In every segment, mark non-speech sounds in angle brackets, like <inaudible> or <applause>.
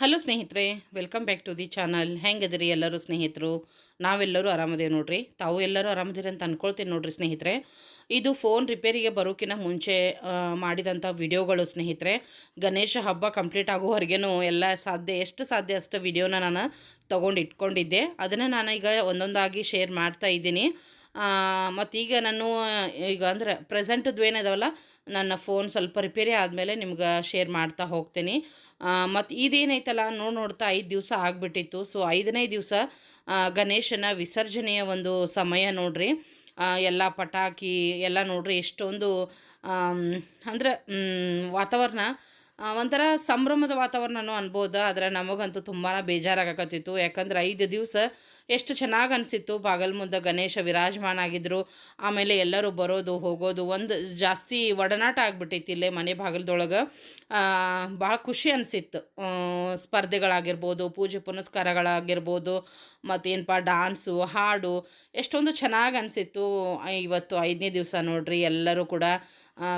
Hello ಸ್ನೇಹಿತರೆ welcome back to the channel ಹೆಂಗದಿರಿ ಎಲ್ಲರೂ ಸ್ನೇಹಿತರು? ನಾವೆಲ್ಲರೂ ಆರಾಮದೇವೆ ನೋಡ್ರಿ. ತಾವು ಎಲ್ಲರೂ ಆರಾಮದಿರಿ ಅಂತ ಅಂದ್ಕೊಳ್ತೀನಿ ನೋಡ್ರಿ ಸ್ನೇಹಿತರೆ. ಇದು ಫೋನ್ ರಿಪೇರಿಗೆ ಬರೋಕ್ಕಿಂತ ಮುಂಚೆ ಮಾಡಿದಂಥ ವಿಡಿಯೋಗಳು ಸ್ನೇಹಿತರೆ. ಗಣೇಶ ಹಬ್ಬ ಕಂಪ್ಲೀಟ್ ಆಗೋವರೆಗೇನು ಎಲ್ಲ ಸಾಧ್ಯ, ಎಷ್ಟು ಸಾಧ್ಯ ಅಷ್ಟು ವಿಡಿಯೋನ ನಾನು ತೊಗೊಂಡು ಇಟ್ಕೊಂಡಿದ್ದೆ ಅದನ್ನು ನಾನು ಈಗ ಒಂದೊಂದಾಗಿ ಶೇರ್ ಮಾಡ್ತಾ ಇದ್ದೀನಿ. ಮತ್ತು ಈಗ ನಾನು, ಈಗ ಅಂದರೆ ಪ್ರೆಸೆಂಟದ್ದು ಏನಿದಾವಲ್ಲ, ನನ್ನ ಫೋನ್ ಸ್ವಲ್ಪ ರಿಪೇರಿ ಆದಮೇಲೆ ನಿಮ್ಗೆ ಶೇರ್ ಮಾಡ್ತಾ ಹೋಗ್ತೀನಿ. ಮತ್ತು ಇದೇನೈತಲ್ಲ, ನೋಡಿ ನೋಡ್ತಾ ಐದು ದಿವಸ ಆಗಿಬಿಟ್ಟಿತ್ತು. ಸೊ ಐದನೇ ದಿವಸ ಗಣೇಶನ ವಿಸರ್ಜನೆಯ ಒಂದು ಸಮಯ ನೋಡ್ರಿ. ಎಲ್ಲ ಪಟಾಕಿ ಎಲ್ಲ ನೋಡ್ರಿ, ಎಷ್ಟೊಂದು ಅಂದರೆ ವಾತಾವರಣ ಒಂಥರ ಸಂಭ್ರಮದ ವಾತಾವರಣನೂ ಅನ್ಬೋದು. ಆದರೆ ನಮಗಂತೂ ತುಂಬಾ ಬೇಜಾರಾಗಕತ್ತಿತ್ತು. ಯಾಕಂದ್ರೆ ಐದು ದಿವಸ ಎಷ್ಟು ಚೆನ್ನಾಗಿ ಅನಿಸಿತ್ತು. ಬಾಗಲ್ ಮುಂದೆ ಗಣೇಶ ವಿರಾಜಮಾನ ಆಗಿದ್ರು. ಆಮೇಲೆ ಎಲ್ಲರೂ ಬರೋದು, ಹೋಗೋದು, ಒಂದು ಜಾಸ್ತಿ ಒಡನಾಟ ಆಗಿಬಿಟ್ಟೈತಿ ಇಲ್ಲೇ ಮನೆ ಬಾಗಿಲದೊಳಗೆ. ಭಾಳ ಖುಷಿ ಅನಿಸಿತ್ತು. ಸ್ಪರ್ಧೆಗಳಾಗಿರ್ಬೋದು, ಪೂಜೆ ಪುನಸ್ಕಾರಗಳಾಗಿರ್ಬೋದು ಮತ್ತೇನಪ್ಪ ಡಾನ್ಸು, ಹಾಡು, ಎಷ್ಟೊಂದು ಚೆನ್ನಾಗಿ ಅನಿಸಿತ್ತು. ಇವತ್ತು ಐದನೇ ದಿವಸ ನೋಡ್ರಿ, ಎಲ್ಲರೂ ಕೂಡ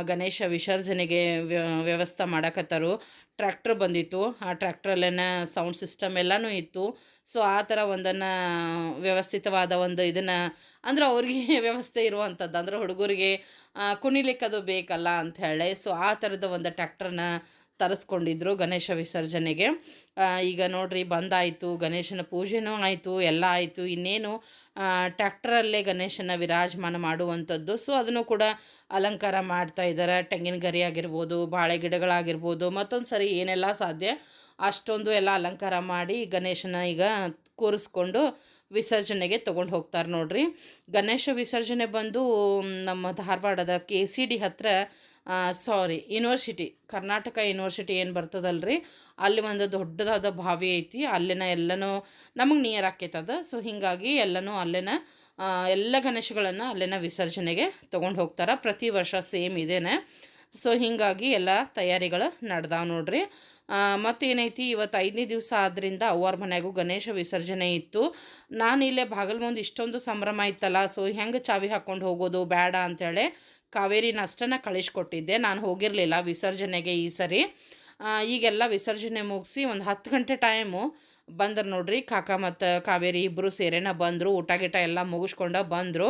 ಗಣೇಶ ವಿಸರ್ಜನೆಗೆ ವ್ಯ, ವ್ಯವಸ್ಥೆ ಮಾಡಕತ್ತರು. ಟ್ರ್ಯಾಕ್ಟ್ರ್ ಬಂದಿತ್ತು. ಆ ಟ್ರ್ಯಾಕ್ಟ್ರಲ್ಲೇನ ಸೌಂಡ್ ಸಿಸ್ಟಮ್ ಎಲ್ಲನೂ ಇತ್ತು. ಸೊ, ಆ ಥರ ಒಂದನ್ನು ವ್ಯವಸ್ಥಿತವಾದ ಒಂದು ಇದನ್ನು, ಅಂದ್ರೆ ಅವ್ರಿಗೆ <laughs> ವ್ಯವಸ್ಥೆ ಇರುವಂಥದ್ದು. ಅಂದ್ರೆ ಹುಡುಗರಿಗೆ ಕುಣಿಲಿಕ್ಕೆ ಅದು ಬೇಕಲ್ಲ ಅಂತ ಸೊ, ಆ ಥರದ ಒಂದು ಟ್ರ್ಯಾಕ್ಟರ್ನ ತರಿಸ್ಕೊಂಡಿದ್ರು ಗಣೇಶ ವಿಸರ್ಜನೆಗೆ. ಈಗ ನೋಡ್ರಿ ಬಂದಾಯಿತು, ಗಣೇಶನ ಪೂಜೆನೂ ಆಯಿತು, ಎಲ್ಲ ಆಯಿತು. ಇನ್ನೇನು ಟ್ಯಾಕ್ಟ್ರಲ್ಲೇ ಗಣೇಶನ ವಿರಾಜಮಾನ ಮಾಡುವಂಥದ್ದು. ಸೊ ಅದನ್ನು ಕೂಡ ಅಲಂಕಾರ ಮಾಡ್ತಾ ಇದ್ದಾರೆ. ತೆಂಗಿನ ಗರಿ ಆಗಿರ್ಬೋದು, ಬಾಳೆ ಗಿಡಗಳಾಗಿರ್ಬೋದು ಮತ್ತೊಂದು ಸರಿ ಏನೆಲ್ಲ ಸಾಧ್ಯ ಅಷ್ಟೊಂದು ಎಲ್ಲ ಅಲಂಕಾರ ಮಾಡಿ ಗಣೇಶನ ಈಗ ಕೂರಿಸ್ಕೊಂಡು ವಿಸರ್ಜನೆಗೆ ತೊಗೊಂಡು ಹೋಗ್ತಾರೆ ನೋಡ್ರಿ. ಗಣೇಶ ವಿಸರ್ಜನೆ ಬಂದು, ನಮ್ಮ ಧಾರವಾಡದ ಕೆ ಸಿ ಡಿ ಹತ್ರ ಸಾರಿ ಯೂನಿವರ್ಸಿಟಿ ಕರ್ನಾಟಕ ಯೂನಿವರ್ಸಿಟಿ ಏನು ಬರ್ತದಲ್ರಿ? ಅಲ್ಲಿ ಒಂದು ದೊಡ್ಡದಾದ ಬಾವಿ ಐತಿ, ಅಲ್ಲಿನ ಎಲ್ಲನೂ ನಮಗೆ ನಿಯರ್ ಆಕೈತದ ಸೊ ಹೀಗಾಗಿ ಎಲ್ಲನೂ ಅಲ್ಲಿನ ಎಲ್ಲ ಗಣೇಶಗಳನ್ನು ಅಲ್ಲಿನ ವಿಸರ್ಜನೆಗೆ ತೊಗೊಂಡು ಹೋಗ್ತಾರೆ. ಪ್ರತಿ ವರ್ಷ ಸೇಮ್ ಇದೇನೆ. ಸೊ ಹೀಗಾಗಿ ಎಲ್ಲ ತಯಾರಿಗಳು ನಡೆದಾವ ನೋಡ್ರಿ. ಮತ್ತೇನೈತಿ, ಇವತ್ತು ಐದನೇ ದಿವಸ ಆದ್ದರಿಂದ ಅವ್ವಾರ ಮನೆಗೂ ಗಣೇಶ ವಿಸರ್ಜನೆ ಇತ್ತು. ನಾನು ಇಲ್ಲೇ ಬಾಗಲ್ ಮುಂದೆ ಇಷ್ಟೊಂದು ಸಂಭ್ರಮ ಇತ್ತಲ್ಲ ಸೊ ಹೆಂಗೆ ಚಾವಿ ಹಾಕ್ಕೊಂಡು ಹೋಗೋದು ಬೇಡ ಅಂತೇಳಿ ಕಾವೇರಿನ ಅಷ್ಟನ್ನು ಕಳಿಸ್ಕೊಟ್ಟಿದ್ದೆ. ನಾನು ಹೋಗಿರಲಿಲ್ಲ ವಿಸರ್ಜನೆಗೆ ಈ ಸರಿ. ಈಗೆಲ್ಲ ವಿಸರ್ಜನೆ ಮುಗಿಸಿ ಒಂದು ಹತ್ತು ಗಂಟೆ ಟೈಮು ಬಂದರು ನೋಡ್ರಿ, ಕಾಕ ಮತ್ತು ಕಾವೇರಿ ಇಬ್ಬರು ಸೇರೆನ ಬಂದರು, ಊಟ ಗೀಟ ಎಲ್ಲ ಮುಗಿಸ್ಕೊಂಡ ಬಂದರು.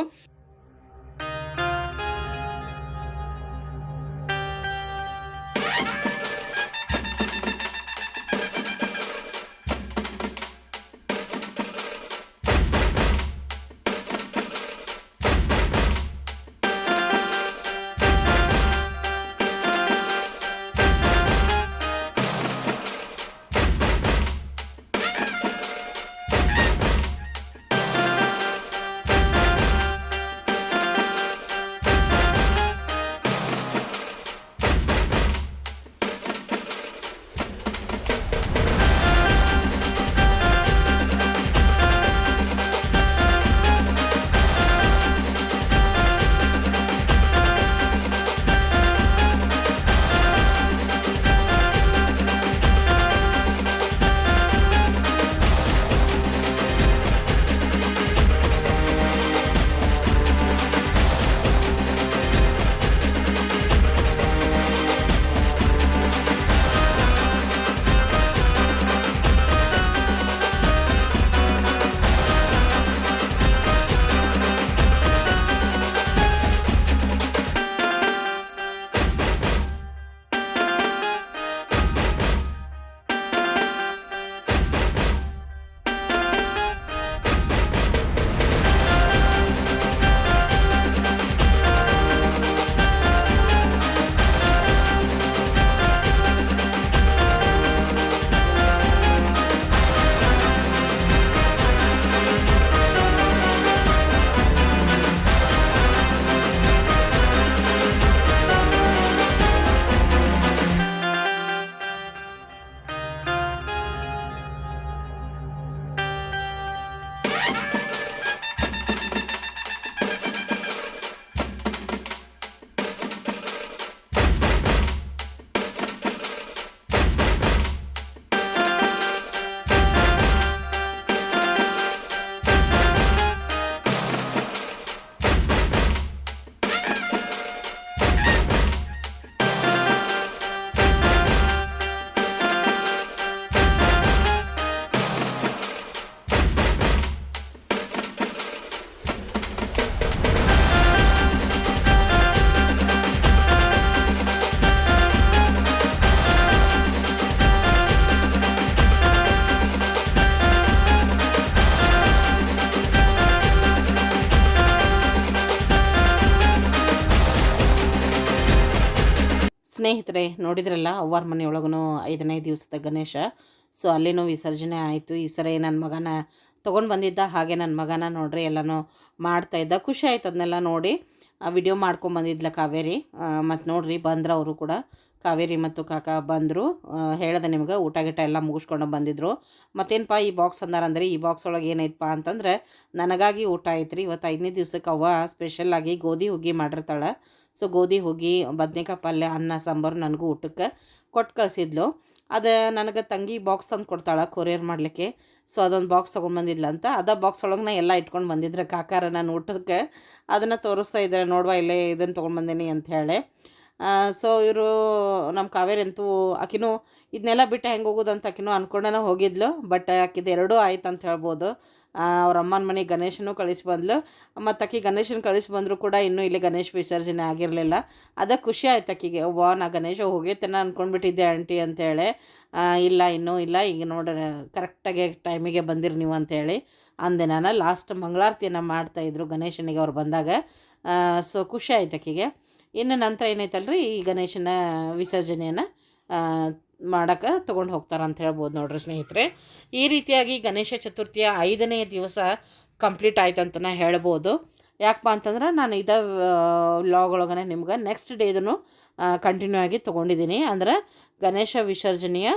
ಸ್ನೇಹಿತರೆ ನೋಡಿದ್ರಲ್ಲ, ಅವ್ವಾರ ಮನೆಯೊಳಗೂ ಐದನೇ ದಿವಸದ ಗಣೇಶ. ಸೊ ಅಲ್ಲಿನೂ ವಿಸರ್ಜನೆ ಆಯಿತು. ಈ ಸರಿ ನನ್ನ ಮಗನ ತೊಗೊಂಡು ಬಂದಿದ್ದ ಹಾಗೆ ನನ್ನ ಮಗನ ನೋಡ್ರಿ, ಎಲ್ಲನೂ ಮಾಡ್ತಾಯಿದ್ದ ಖುಷಿ ಆಯ್ತು ಅದನ್ನೆಲ್ಲ ನೋಡಿ. ವಿಡಿಯೋ ಮಾಡ್ಕೊಂಬಂದಿದ್ಲ ಕಾವೇರಿ. ಮತ್ತು ನೋಡ್ರಿ ಬಂದ್ರ ಅವರು ಕೂಡ. ಕಾವೇರಿ ಮತ್ತು ಕಾಕ ಬಂದರು ಹೇಳ್ದೆ ನಿಮ್ಗೆ ಊಟ ಗಿಟ ಎಲ್ಲ ಮುಗಿಸ್ಕೊಂಡು ಬಂದಿದ್ರು. ಮತ್ತೇನಪ್ಪ ಈ ಬಾಕ್ಸ್ ಅಂದಾರಂದ್ರೆ ಈ ಬಾಕ್ಸ್ ಒಳಗೆ ಏನೈತಪ್ಪ ಅಂತಂದ್ರೆ, ನನಗಾಗಿ ಊಟ ಐತ್ರಿ ಇವತ್ತು ಐದನೇ ದಿವ್ಸಕ್ಕೆ ಅವ್ವ ಸ್ಪೆಷಲ್ಲಾಗಿ ಗೋಧಿ ಹುಗ್ಗಿ ಮಾಡಿರ್ತಾಳೆ. ಸೊ ಗೋಧಿ ಹುಗ್ಗಿ, ಬದ್ನೆಕಾಯಿ ಪಲ್ಯ, ಅನ್ನ, ಸಾಂಬಾರು ನನಗೂ ಊಟಕ್ಕೆ ಕೊಟ್ಟು ಕಳಿಸಿದ್ಲು. ಅದು ನನಗೆ ತಂಗಿ ಬಾಕ್ಸ್ ತಂದು ಕೊಡ್ತಾಳೆ ಕೊರಿಯರ್ ಮಾಡಲಿಕ್ಕೆ. ಸೊ ಅದೊಂದು ಬಾಕ್ಸ್ ತೊಗೊಂಡು ಅಂತ. ಅದ ಬಾಕ್ಸ್ ಒಳಗೆ ನಾ ಎಲ್ಲ ಇಟ್ಕೊಂಡು ಬಂದಿದ್ರೆ ಕಾಕಾರ ನಾನು ಊಟಕ್ಕೆ. ಅದನ್ನು ತೋರಿಸ್ತಾ ಇದ್ದಾರೆ ನೋಡುವ ಇಲ್ಲೇ ಇದನ್ನು ತೊಗೊಂಡು ಬಂದೀನಿ ಅಂತ ಹೇಳಿ. ಸೊ ಇವರು ನಮ್ಮ ಕಾವೇರಿ ಅಂತೂ ಆಕಿನೂ ಇದನ್ನೆಲ್ಲ ಬಿಟ್ಟು ಹೆಂಗೆ ಹೋಗೋದು ಅಂತ ಆಕಿನೂ ಅಂದ್ಕೊಂಡೇ ಹೋಗಿದ್ಲು ಬಟ್ ಆಕಿದು ಎರಡೂ ಆಯ್ತು ಅಂತ ಹೇಳ್ಬೋದು. ಅವ್ರ ಅಮ್ಮನ ಮನೆಗೆ ಗಣೇಶನೂ ಕಳಿಸಿ ಬಂದ್ಲು. ಮತ್ತು ಆಕಿ ಗಣೇಶನ ಕಳಿಸಿ ಬಂದರೂ ಕೂಡ ಇನ್ನೂ ಇಲ್ಲಿ ಗಣೇಶ ವಿಸರ್ಜನೆ ಆಗಿರಲಿಲ್ಲ. ಅದ ಖುಷಿ ಆಯ್ತು ಆಕಿಗೆ ಒಬ್ಬ ನಾ ಗಣೇಶ ಹೋಗೈತೇನ? ಅಂದ್ಕೊಂಡ್ಬಿಟ್ಟಿದ್ದೆ ಆಂಟಿ ಅಂತೇಳಿ. ಇಲ್ಲ, ಇನ್ನೂ ಇಲ್ಲ, ಈಗ ನೋಡ್ರಿ ಕರೆಕ್ಟಾಗಿ ಟೈಮಿಗೆ ಬಂದಿರಿ ನೀವು ಅಂತೇಳಿ. ಅಂದೆ ನಾನು, ಲಾಸ್ಟ್ ಮಂಗಳಾರತಿಯನ್ನು ಮಾಡ್ತಾಯಿದ್ರು ಗಣೇಶನಿಗೆ ಅವ್ರು ಬಂದಾಗ. ಸೊ ಖುಷಿ ಆಯ್ತು ಆಕಿಗೆ. ಇನ್ನು ನಂತರ ಏನೈತಲ್ರಿ, ಈ ಗಣೇಶನ ವಿಸರ್ಜನೆಯನ್ನು ಮಾಡೋಕ್ಕೆ ತೊಗೊಂಡು ಹೋಗ್ತಾರೆ ಅಂತ ಹೇಳ್ಬೋದು ನೋಡ್ರಿ ಸ್ನೇಹಿತರೆ. ಈ ರೀತಿಯಾಗಿ ಗಣೇಶ ಚತುರ್ಥಿಯ ಐದನೇ ದಿವಸ ಕಂಪ್ಲೀಟ್ ಆಯ್ತು ಅಂತ ಹೇಳ್ಬೋದು. ಯಾಕಪ್ಪ ಅಂತಂದ್ರೆ ನಾನು ಇದ ವ್ಲಾಗ್ ಒಳಗನೆ ನಿಮ್ಗೆ ನೆಕ್ಸ್ಟ್ ಡೇದೂ ಕಂಟಿನ್ಯೂ ಆಗಿ ತೊಗೊಂಡಿದ್ದೀನಿ ಅಂದ್ರೆ ಗಣೇಶ ವಿಸರ್ಜನೆಯ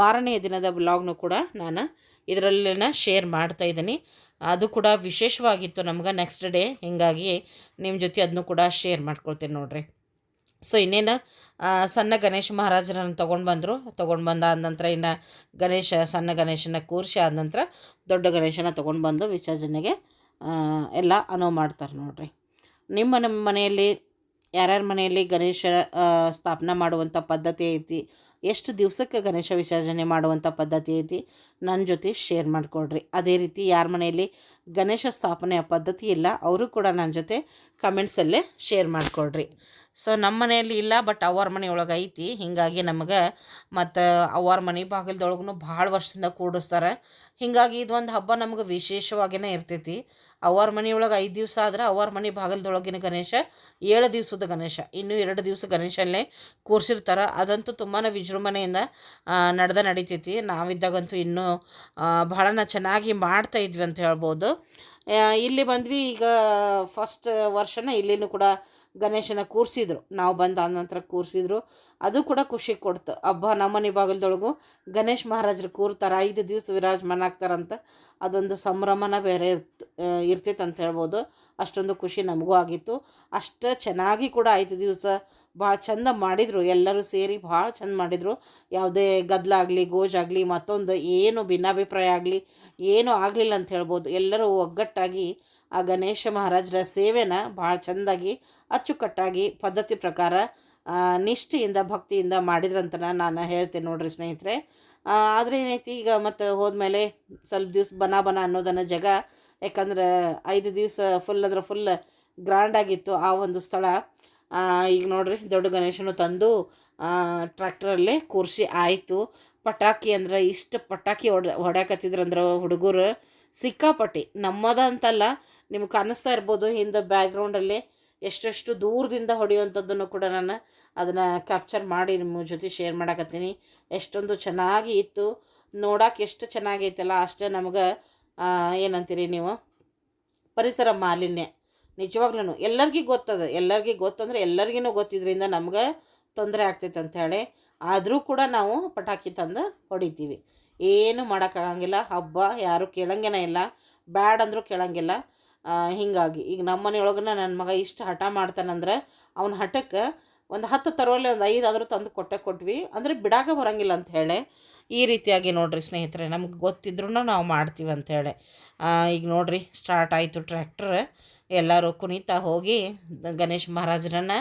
ಮಾರನೆಯ ದಿನದ ವ್ಲಾಗ್ನು ಕೂಡ ನಾನು ಇದರಲ್ಲಿನ ಶೇರ್ ಮಾಡ್ತಾ ಇದ್ದೀನಿ. ಅದು ಕೂಡ ವಿಶೇಷವಾಗಿತ್ತು ನಮ್ಗೆ ನೆಕ್ಸ್ಟ್ ಡೇ ಹೀಗಾಗಿ ನಿಮ್ಮ ಜೊತೆ ಅದನ್ನು ಕೂಡ ಶೇರ್ ಮಾಡ್ಕೊಳ್ತೀನಿ ನೋಡ್ರಿ. ಸೊ ಇನ್ನೇನು ಸಣ್ಣ ಗಣೇಶ ಮಹಾರಾಜರನ್ನು ತೊಗೊಂಡು ಬಂದರು. ತೊಗೊಂಡು ಬಂದ ಆದ ನಂತರ ಇನ್ನು ಗಣೇಶ, ಸಣ್ಣ ಗಣೇಶನ ಕೂರಿಸಿ ಆದ ನಂತರ ದೊಡ್ಡ ಗಣೇಶನ ತೊಗೊಂಡು ಬಂದು ವಿಸರ್ಜನೆಗೆ ಎಲ್ಲ ಅನುವು ಮಾಡ್ತಾರೆ ನೋಡ್ರಿ. ನಿಮ್ಮ ನಮ್ಮ ಮನೆಯಲ್ಲಿ, ಯಾರ್ಯಾರ ಮನೆಯಲ್ಲಿ ಗಣೇಶ ಸ್ಥಾಪನೆ ಮಾಡುವಂಥ ಪದ್ಧತಿ ಐತಿ ಎಷ್ಟು ದಿವಸಕ್ಕೆ ಗಣೇಶ ವಿಸರ್ಜನೆ ಮಾಡುವಂಥ ಪದ್ಧತಿ ಐತಿ ನನ್ನ ಜೊತೆ ಶೇರ್ ಮಾಡಿಕೊಡ್ರಿ. ಅದೇ ರೀತಿ ಯಾರ ಮನೆಯಲ್ಲಿ ಗಣೇಶ ಸ್ಥಾಪನೆಯ ಪದ್ಧತಿ ಇಲ್ಲ, ಅವರು ಕೂಡ ನನ್ನ ಜೊತೆ ಕಮೆಂಟ್ಸಲ್ಲೇ ಶೇರ್ ಮಾಡಿಕೊಡ್ರಿ. ಸೊ ನಮ್ಮ ಮನೆಯಲ್ಲಿ ಇಲ್ಲ ಬಟ್ ಅವ್ರ ಮನೆ ಒಳಗೆ ಐತಿ. ಹೀಗಾಗಿ ನಮಗೆ ಮತ್ತು ಅವ್ರ ಮನೆ ಬಾಗಿಲ್ದೊಳಗೂ ಭಾಳ ವರ್ಷದಿಂದ ಕೂಡಿಸ್ತಾರೆ. ಹೀಗಾಗಿ ಇದೊಂದು ಹಬ್ಬ ನಮಗೆ ವಿಶೇಷವಾಗಿಯೇ ಇರ್ತೈತಿ. ಅವ್ರ ಮನೆಯೊಳಗೆ ಐದು ದಿವಸ ಆದ್ರೆ ಅವ್ರ ಮನೆ ಬಾಗಿಲ್ದೊಳಗಿನ ಗಣೇಶ, ಏಳು ದಿವಸದ ಗಣೇಶ, ಇನ್ನೂ ಎರಡು ದಿವಸ ಗಣೇಶಲ್ಲೇ ಕೂರಿಸಿರ್ತಾರೆ. ಅದಂತೂ ತುಂಬಾ ವಿಜೃಂಭಣೆಯಿಂದ ನಡೆದ ನಡೀತೈತಿ. ನಾವಿದ್ದಾಗಂತೂ ಇನ್ನೂ ಭಾಳನ ಚೆನ್ನಾಗಿ ಮಾಡ್ತಾ ಇದ್ವಿ ಅಂತ ಹೇಳ್ಬೋದು. ಇಲ್ಲಿ ಬಂದ್ವಿ ಈಗ ಫಸ್ಟ್ ವರ್ಷನ ಇಲ್ಲಿನೂ ಕೂಡ ಗಣೇಶನ ಕೂರಿಸಿದ್ರು. ನಾವು ಬಂದ ನಂತರ ಕೂರಿಸಿದ್ರು. ಅದು ಕೂಡ ಖುಷಿ ಕೊಡ್ತು. ಹಬ್ಬ ನಮ್ಮನೆ ಬಾಗಿಲದೊಳಗು ಗಣೇಶ್ ಮಹಾರಾಜರು ಕೂರ್ತಾರೆ. ಐದು ದಿವಸ ವಿರಾಜಮಾನ ಆಗ್ತಾರಂತ. ಅದೊಂದು ಸಂಭ್ರಮನ ಬೇರೆ ಇರ್ತ ಇರ್ತೈತೆ ಅಂತ ಹೇಳ್ಬೋದು. ಅಷ್ಟೊಂದು ಖುಷಿ ನಮಗೂ ಆಗಿತ್ತು. ಅಷ್ಟು ಚೆನ್ನಾಗಿ ಕೂಡ ಆಯಿತು ದಿವಸ. ಭಾಳ ಚಂದ ಮಾಡಿದರು. ಎಲ್ಲರೂ ಸೇರಿ ಭಾಳ ಚಂದ ಮಾಡಿದರು. ಯಾವುದೇ ಗದ್ದಲಾಗಲಿ ಗೋಜಾಗಲಿ, ಮತ್ತೊಂದು ಏನು ಭಿನ್ನಾಭಿಪ್ರಾಯ ಆಗಲಿ, ಏನೂ ಆಗಲಿಲ್ಲ ಅಂತ ಹೇಳ್ಬೋದು. ಎಲ್ಲರೂ ಒಗ್ಗಟ್ಟಾಗಿ ಆ ಗಣೇಶ ಮಹಾರಾಜರ ಸೇವೆನ ಭಾಳ ಚೆಂದಾಗಿ, ಅಚ್ಚುಕಟ್ಟಾಗಿ, ಪದ್ಧತಿ ಪ್ರಕಾರ ನಿಷ್ಠೆಯಿಂದ, ಭಕ್ತಿಯಿಂದ ಮಾಡಿದ್ರಂತ ನಾನು ಹೇಳ್ತೇನೆ ನೋಡ್ರಿ ಸ್ನೇಹಿತರೆ. ಆದರೆ ಏನೈತಿ ಈಗ ಮತ್ತು ಹೋದ್ಮೇಲೆ ಸ್ವಲ್ಪ ದಿವ್ಸ ಬನ ಬನ ಅನ್ನೋದನ್ನು ಜಗ ಯಾಕಂದ್ರೆ ಐದು ದಿವಸ ಫುಲ್ ಅಂದ್ರೆ ಫುಲ್ ಗ್ರ್ಯಾಂಡಾಗಿತ್ತು ಆ ಒಂದು ಸ್ಥಳ. ಈಗ ನೋಡ್ರಿ, ದೊಡ್ಡ ಗಣೇಶನು ತಂದು ಟ್ರ್ಯಾಕ್ಟ್ರಲ್ಲೇ ಕೂರಿಸಿ ಆಯಿತು. ಪಟಾಕಿ ಅಂದ್ರೆ ಇಷ್ಟು ಪಟಾಕಿ ಹೊಡೆ ಹೊಡ್ಯಾಕತ್ತಿದ್ರಂದ್ರೆ ಹುಡುಗರು. ಸಿಕ್ಕಾಪಟ್ಟಿ, ನಮ್ಮದ ಅಂತಲ್ಲ, ನಿಮ್ಗೆ ಕಾಣಿಸ್ತಾ ಇರ್ಬೋದು ಹಿಂದೆ ಬ್ಯಾಕ್ಗ್ರೌಂಡಲ್ಲಿ ಎಷ್ಟೆಷ್ಟು ದೂರದಿಂದ ಹೊಡೆಯುವಂಥದ್ದನ್ನು ಕೂಡ ನಾನು ಅದನ್ನು ಕ್ಯಾಪ್ಚರ್ ಮಾಡಿ ನಿಮ್ಮ ಜೊತೆ ಶೇರ್ ಮಾಡಕತ್ತೀನಿ. ಎಷ್ಟೊಂದು ಚೆನ್ನಾಗಿ ಇತ್ತು. ನೋಡೋಕೆ ಎಷ್ಟು ಚೆನ್ನಾಗೈತಲ್ಲ, ಅಷ್ಟೇ ನಮ್ಗೆ ಏನಂತೀರಿ ನೀವು? ಪರಿಸರ ಮಾಲಿನ್ಯ. ನಿಜವಾಗ್ಲೂ ಎಲ್ಲರಿಗೂ ಗೊತ್ತದ. ಎಲ್ಲರಿಗೂ ಗೊತ್ತಂದ್ರೆ ಎಲ್ಲರಿಗೂ ಗೊತ್ತಿದ್ರಿಂದ ನಮ್ಗೆ ತೊಂದರೆ ಆಗ್ತೈತೆ ಅಂಥೇಳಿ ಆದರೂ ಕೂಡ ನಾವು ಪಟಾಕಿ ತಂದು ಹೊಡಿತೀವಿ. ಏನು ಮಾಡೋಕ್ಕಾಗಂಗಿಲ್ಲ. ಹಬ್ಬ ಯಾರೂ ಕೇಳಂಗೇನ ಇಲ್ಲ. ಬ್ಯಾಡ್ ಅಂದರೂ ಕೇಳಂಗಿಲ್ಲ. ಹೀಗಾಗಿ ಈಗ ನಮ್ಮ ಮನೆಯೊಳಗನ ನನ್ನ ಮಗ ಇಷ್ಟು ಹಠ ಮಾಡ್ತಾನಂದ್ರೆ ಅವ್ನ ಹಠಕ್ಕೆ ಒಂದು ಹತ್ತು ತರೋಲೆ ಒಂದು ಐದು ಆದರೂ ತಂದು ಕೊಟ್ಟೆ ಕೊಟ್ವಿ. ಅಂದರೆ ಬಿಡಾಗ ಬರೋಂಗಿಲ್ಲ ಅಂತ ಹೇಳಿ ಈ ರೀತಿಯಾಗಿ ನೋಡಿರಿ ಸ್ನೇಹಿತರೆ ನಮ್ಗೆ ಗೊತ್ತಿದ್ರೂ ನಾವು ಮಾಡ್ತೀವಿ ಅಂಥೇಳಿ ಈಗ ನೋಡಿರಿ ಸ್ಟಾರ್ಟ್ ಆಯಿತು ಟ್ರ್ಯಾಕ್ಟರ್ ಎಲ್ಲರೂ ಕುಣಿತಾ ಹೋಗಿ ಗಣೇಶ್ ಮಹಾರಾಜರನ್ನ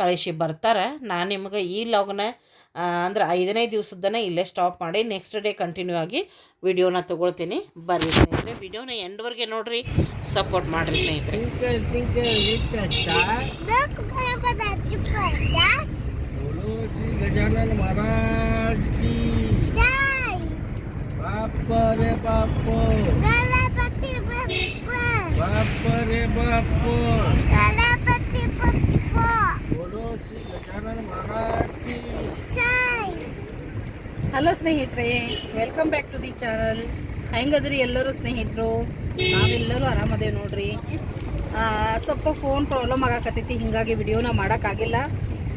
ಕಳಿಸಿ ಬರ್ತಾರೆ. ನಾನು ನಿಮ್ಗೆ ಈ ಲಾಗ್ನ ಅಂದ್ರೆ ಐದನೇ ದಿವಸದ್ದನ್ನು ಇಲ್ಲೇ ಸ್ಟಾಪ್ ಮಾಡಿ ನೆಕ್ಸ್ಟ್ ಡೇ ಕಂಟಿನ್ಯೂ ಆಗಿ ವಿಡಿಯೋನ ತೊಗೊಳ್ತೀನಿ. ಬರ್ರಿ ಸ್ನೇಹಿತರೆ ವಿಡಿಯೋನ ಎಂಡ್ವರೆಗೆ ನೋಡ್ರಿ ಸಪೋರ್ಟ್ ಮಾಡ್ರಿ ಸ್ನೇಹಿತರೆ. बाप रे बाप बाप रे बाप बोलो श्री ಗಜಾನನ ಮಹಾರಾಜ್ ಕಿ ಹಲೋ ಸ್ನೇಹಿತರೆ welcome back to the channel ಹೆಂಗದ್ರಿ ಎಲ್ಲರೂ ಸ್ನೇಹಿತರು ನಾವೆಲ್ಲರೂ ಆರಾಮದೇವ್ ನೋಡ್ರಿ ಆ, ಸ್ವಲ್ಪ ಫೋನ್ ಪ್ರಾಬ್ಲಮ್ ಆಗಾಕತ್ತೈತಿ ಹಿಂಗಾಗಿ ವಿಡಿಯೋನ ಮಾಡೋಕ್ಕಾಗಿಲ್ಲ